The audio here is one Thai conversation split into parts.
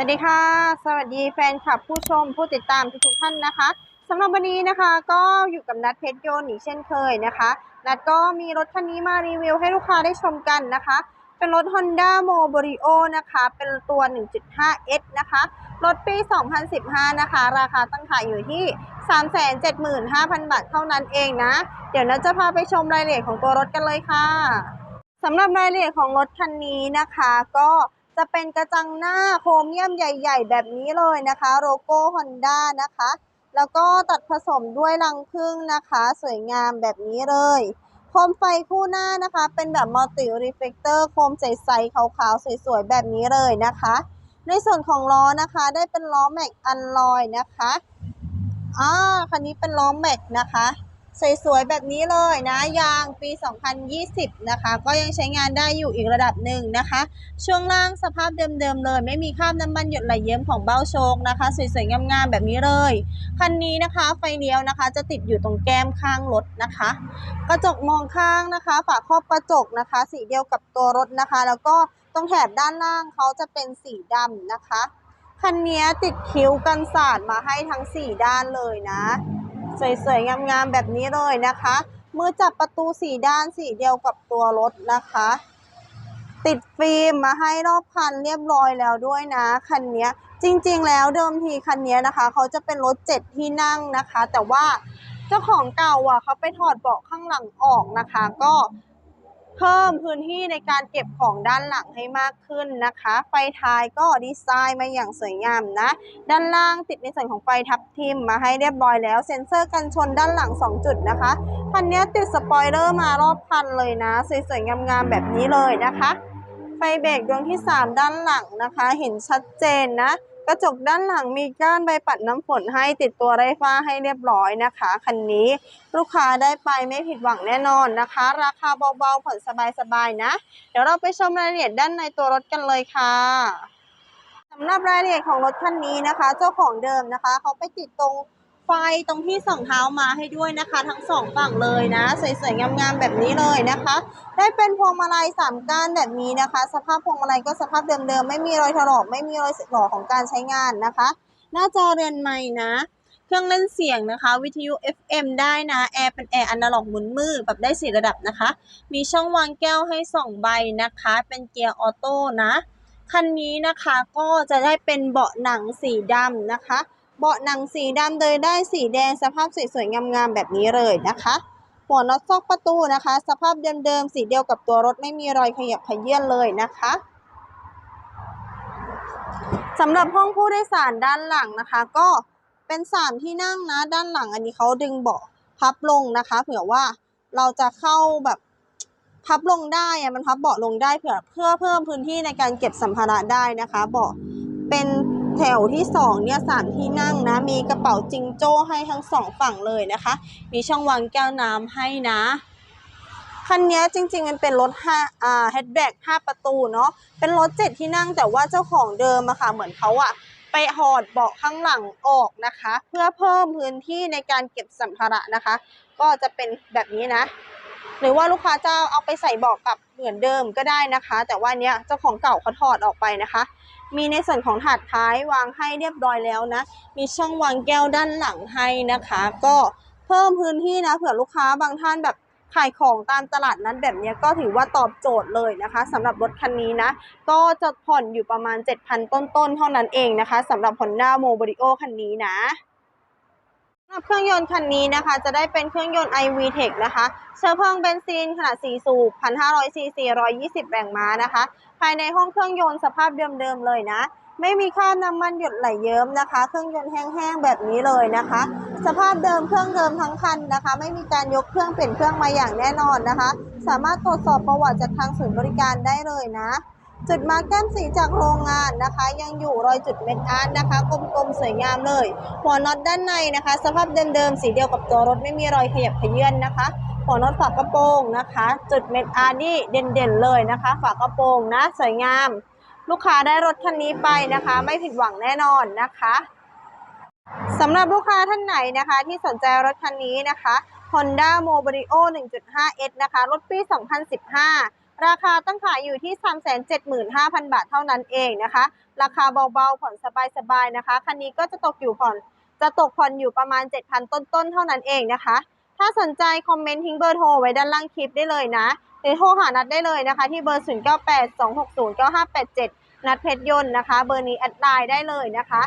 วัสดีค่ะ สวัสดีแฟนคลับผู้ชมผู้ติดตามทุกท่านนะคะสำหรับวันนี้นะคะก็อยู่กับนัดเพชรโยนอีกเช่นเคยนะคะ นัดก็มีรถคันนี้มารีวิวให้ลูกค้าได้ชมกันนะคะ เป็นรถ Honda m o b r i o นะคะ เป็นตัว 1.5S นะคะ รถปี 2015 นะคะ ราคาตั้งขายอยู่ที่ 375,000 บาทเท่านั้นเองนะ เดี๋ยวนัดจะพาไปชมรายละเอียดของตัวรถกันเลยค่ะสำหรับรายละเอียดของรถคันนี้นะคะก็ จะเป็นกระจังหน้าโครเมียมใหญ่ ๆ แบบนี้เลยนะคะโลโก้ Honda นะคะ แล้วก็ตัดผสมด้วยรังผึ้งนะคะ สวยงามแบบนี้เลยโคมไฟคู่หน้านะคะ เป็นแบบมัลติรีเฟกเตอร์โคมใสๆขาวๆสวยๆแบบนี้เลยนะคะ ในส่วนของล้อนะคะได้เป็นล้อแม็กอันลอยนะคะอ่าคันนี้เป็นล้อแม็กนะคะ สวยๆแบบนี้เลยนะยางปี 2020 นะคะ ก็ยังใช้งานได้อยู่อีกระดับหนึ่งนะคะ ช่วงล่างสภาพเดิมๆเลย ไม่มีคราบน้ำมันหยดไหลเยิ้มของเบ้าโชคนะคะ สวยๆงามๆแบบนี้เลย คันนี้นะคะไฟเลี้ยวนะคะ จะติดอยู่ตรงแก้มข้างรถนะคะ กระจกมองข้างนะคะ ฝาครอบกระจกนะคะ สีเดียวกับตัวรถนะคะ แล้วก็ตรงแถบด้านล่างเขาจะเป็นสีดำนะคะคันนี้ติดคิ้วกันสาดมาให้ทั้ง 4 ด้านเลยนะ สวยๆ งามๆ แบบนี้เลยนะคะ มือจับประตูสีด้านสีเดียวกับตัวรถนะคะ ติดฟิล์มมาให้รอบคันเรียบร้อยแล้วด้วยนะคันนี้จริงๆ แล้วเดิมทีคันนี้นะคะ เขาจะเป็นรถเจ็ดที่นั่งนะคะ แต่ว่าเจ้าของเก่าอะเขาไปถอดเบาะข้างหลังออกนะคะ ก็ เพิ่มพื้นที่ในการเก็บของด้านหลังให้มากขึ้นนะคะ ไฟท้ายก็ดีไซน์มาอย่างสวยงามนะ ด้านล่างติดในส่วนของไฟทับทิมมาให้เรียบร้อยแล้วเซ็นเซอร์กันชนด้านหลัง 2 จุดนะคะคันนี้ติดสปอยเลอร์มารอบคันเลยนะ สวยๆงามๆแบบนี้เลยนะคะ ไฟเบรกดวงที่ 3 ด้านหลังนะคะ เห็นชัดเจนนะ กระจกด้านหลังมีก้านใบปัดน้ำฝนให้ติดตัวไร้ฟ้าให้เรียบร้อยนะคะ คันนี้ลูกค้าได้ไปไม่ผิดหวังแน่นอนนะคะ ราคาเบาๆผ่อนสบายๆนะ เดี๋ยวเราไปชมรายละเอียดด้านในตัวรถกันเลยค่ะสำหรับรายละเอียดของรถคันนี้นะคะ เจ้าของเดิมนะคะ เขาไปติดตรง ไฟตรงที่ส่องเท้ามาให้ด้วยนะคะ ทั้งสองฝั่งเลยนะ สวยๆงามๆแบบนี้เลยนะคะ ได้เป็นพวงมาลัยสามก้านแบบนี้นะคะ สภาพพวงมาลัยก็สภาพเดิมๆไม่มีรอยถลอกไม่มีรอยสึกหรอของการใช้งานนะคะ หน้าจอเรือนใหม่นะเครื่องเล่นเสียงนะคะ วิทยุ FM ได้นะแอร์เป็นแอร์อนาล็อกหมุนมือแบบได้สี่ระดับนะคะ มีช่องวางแก้วให้สองใบนะคะ เป็นเกียร์ออโต้นะ คันนี้นะคะก็จะได้เป็นเบาะหนังสีดำนะคะ เบาะหนังสีดำโดยได้สีแดงสภาพสวยๆงามๆแบบนี้เลยนะคะ หัวน็อตซอกประตูนะคะ สภาพเดิมๆสีเดียวกับตัวรถไม่มีรอยขยับขยื่นเลยนะคะสำหรับห้องผู้โดยสารด้านหลังนะคะ ก็เป็นสามที่นั่งนะ ด้านหลังอันนี้เขาดึงเบาะพับลงนะคะ เผื่อว่าเราจะเข้าแบบพับลงได้มันพับเบาะลงได้เผื่อเพื่อเพิ่มพื้นที่ในการเก็บสัมภาระได้นะคะ เบาะเป็น แถวที่สองเนี่ยสามที่นั่งนะ มีกระเป๋าจิงโจ้ให้ทั้งสองฝั่งเลยนะคะ มีช่องวางแก้วน้ำให้นะ คันนี้จริงๆมันเป็นรถห้าอ่าเฮดแบ็กห้าประตูเนาะ เป็นรถเจ็ดที่นั่งแต่ว่าเจ้าของเดิมอะค่ะ เหมือนเขาอะไปหอดเบาะข้างหลังออกนะคะ เพื่อเพิ่มพื้นที่ในการเก็บสัมภาระนะคะ ก็จะเป็นแบบนี้นะ หรือว่าลูกค้าจะเอาไปใส่เบาะกับเหมือนเดิมก็ได้นะคะ แต่ว่าเนี้ยเจ้าของเก่าเขาถอดออกไปนะคะ มีในส่วนของถาดท้ายวางให้เรียบร้อยแล้วนะ มีช่องวางแก้วด้านหลังให้นะคะ ก็เพิ่มพื้นที่นะเผื่อลูกค้าบางท่านแบบขายของตามตลาดนั้นแบบนี้ก็ถือว่าตอบโจทย์เลยนะคะสำหรับรถคันนี้นะ ก็จะผ่อนอยู่ประมาณ 7,000 ต้นๆ เท่านั้นเองนะคะสำหรับ Honda m o b r i o คันนี้นะ สำหรับเครื่องยนต์คันนี้นะคะ จะได้เป็นเครื่องยนต์ iVTEC นะคะเชื้อเพลิงเบนซินขนาด 4 สูบ 1,500ซีซี120 แรงม้านะคะ ภายในห้องเครื่องยนต์สภาพเดิมๆเลยนะ ไม่มีคราน้ำมันหยดไหลเยิ้มนะคะ เครื่องยนต์แห้งๆแบบนี้เลยนะคะ สภาพเดิมเครื่องเดิมทั้งคันนะคะ ไม่มีการยกเครื่องเปลี่ยนเครื่องมาอย่างแน่นอนนะคะ สามารถตรวจสอบประวัติจากทางศูนย์บริการได้เลยนะ จุดมาร์กแก้มสีจากโรงงานนะคะ ยังอยู่รอยจุดเม็ดอาร์ตนะคะกลมๆสวยงามเลย หัวน็อตด้านในนะคะ สภาพเดิมๆสีเดียวกับตัวรถไม่มีรอยขยับขยื่นนะคะ หัวน็อตฝากระโปรงนะคะ จุดเม็ดอาร์นี่เด่นๆเลยนะคะ ฝากระโปรงนะสวยงาม ลูกค้าได้รถคันนี้ไปนะคะ ไม่ผิดหวังแน่นอนนะคะสำหรับลูกค้าท่านไหนนะคะ ที่สนใจรถคันนี้นะคะ Honda m o b r i o 1.5S นะคะ รถปี 2015 ราคาตั้งขายอยู่ที่ 375,000 บาทเท่านั้นเองนะคะ ราคาเบาๆ ผ่อนสบายๆนะคะ คันนี้ก็จะตกอยู่ผ่อน จะตกผ่อนอยู่ประมาณ 7,000 ต้นๆ เท่านั้นเองนะคะ ถ้าสนใจคอมเมนต์ทิ้งเบอร์โทรไว้ด้านล่างคลิปได้เลยนะ หรือโทรหานัดได้เลยนะคะ ที่เบอร์ 0982609587 นัดเพชรยนต์นะคะ เบอร์นี้แอดไลน์ได้เลยนะคะ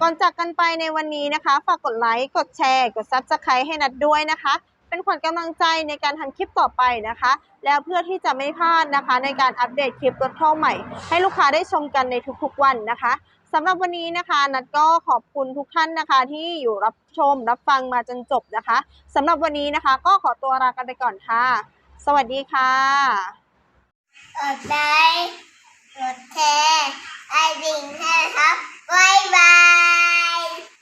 ก่อนจากกันไปในวันนี้นะคะ ฝากกดไลค์ กดแชร์ กด Subscribe ให้นัดด้วยนะคะ เป็นขวัญกำลังใจในการทำคลิปต่อไปนะคะ แล้วเพื่อที่จะไม่พลาดนะคะ ในการอัปเดตคลิปรถเข้าใหม่ ให้ลูกค้าได้ชมกันในทุกๆวันนะคะสำหรับวันนี้นะคะนัดก็ขอบคุณทุกท่านนะคะที่อยู่รับชมรับฟังมาจนจบนะคะสำหรับวันนี้นะคะ ก็ขอตัวลากันไปก่อนค่ะ สวัสดีค่ะกดไลค์กดแชร์ไอดิ่งให้ครับบ๊ายบาย